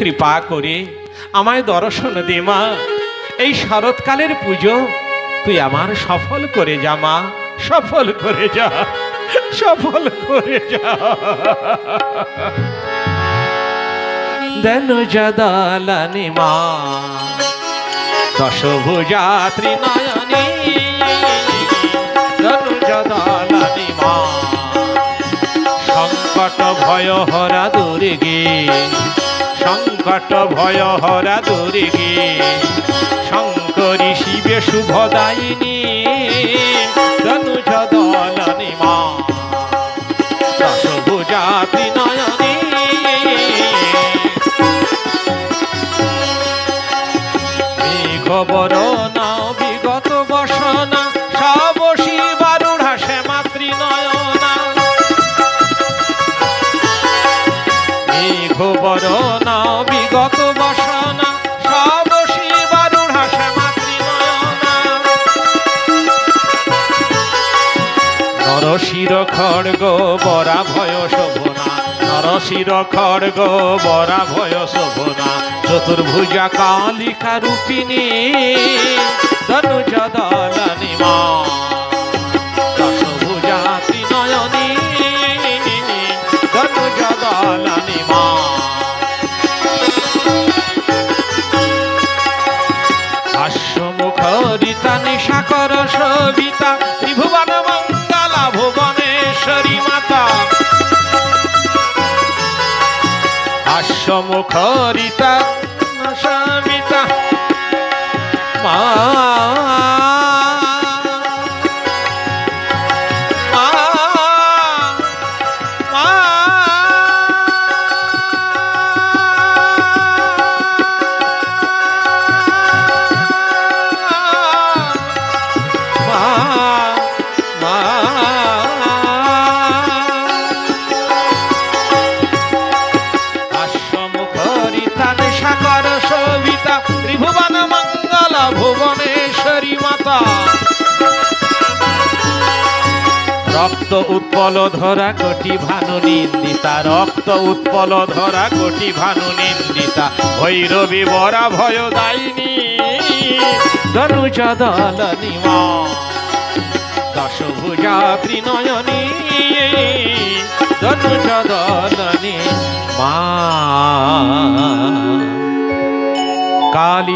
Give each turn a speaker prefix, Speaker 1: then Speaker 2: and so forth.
Speaker 1: কৃপা করে আমায় দর্শন দে, মা। এই শরৎকালের পুজো তুই আমার সফল করে যা, মা। সফল করে যা, সফল করে যা। দেন জদালানি মা। দশভুজাত্রী নয়নী জদালানি মা। সংকট ভয় হরা দুর্গে সংকট ভয় হরা দুর্গে শঙ্করী শিবে শুভদায়িনী ধনুজ দলনি মা দশভুজাতি খবর না বিগত বসনা, সব শিবারুঢ়া শ্যামাত্রী নয়না মেঘবর নরশির খড়গ বরা ভয় শোভনা। নরশির খড়গ বরা ভয় শোভনা। চতুর্ভুজা কালিকা রূপিণী, ধনুজ দলনি মা। দশভুজা নিশাকর হাস্যমুখরিতা সবিতা মা। মা। রক্ত উৎপল ধরা কোটি ভানু নিন্দিতা, রক্ত উৎপল ধরা কোটি ভানু নিন্দিতা। ভৈরবী বরা ভয় দায়িনী ধনুজ দলনি মা দশভুজা ত্রিনয়নী ধনুজ দলনি মা কালী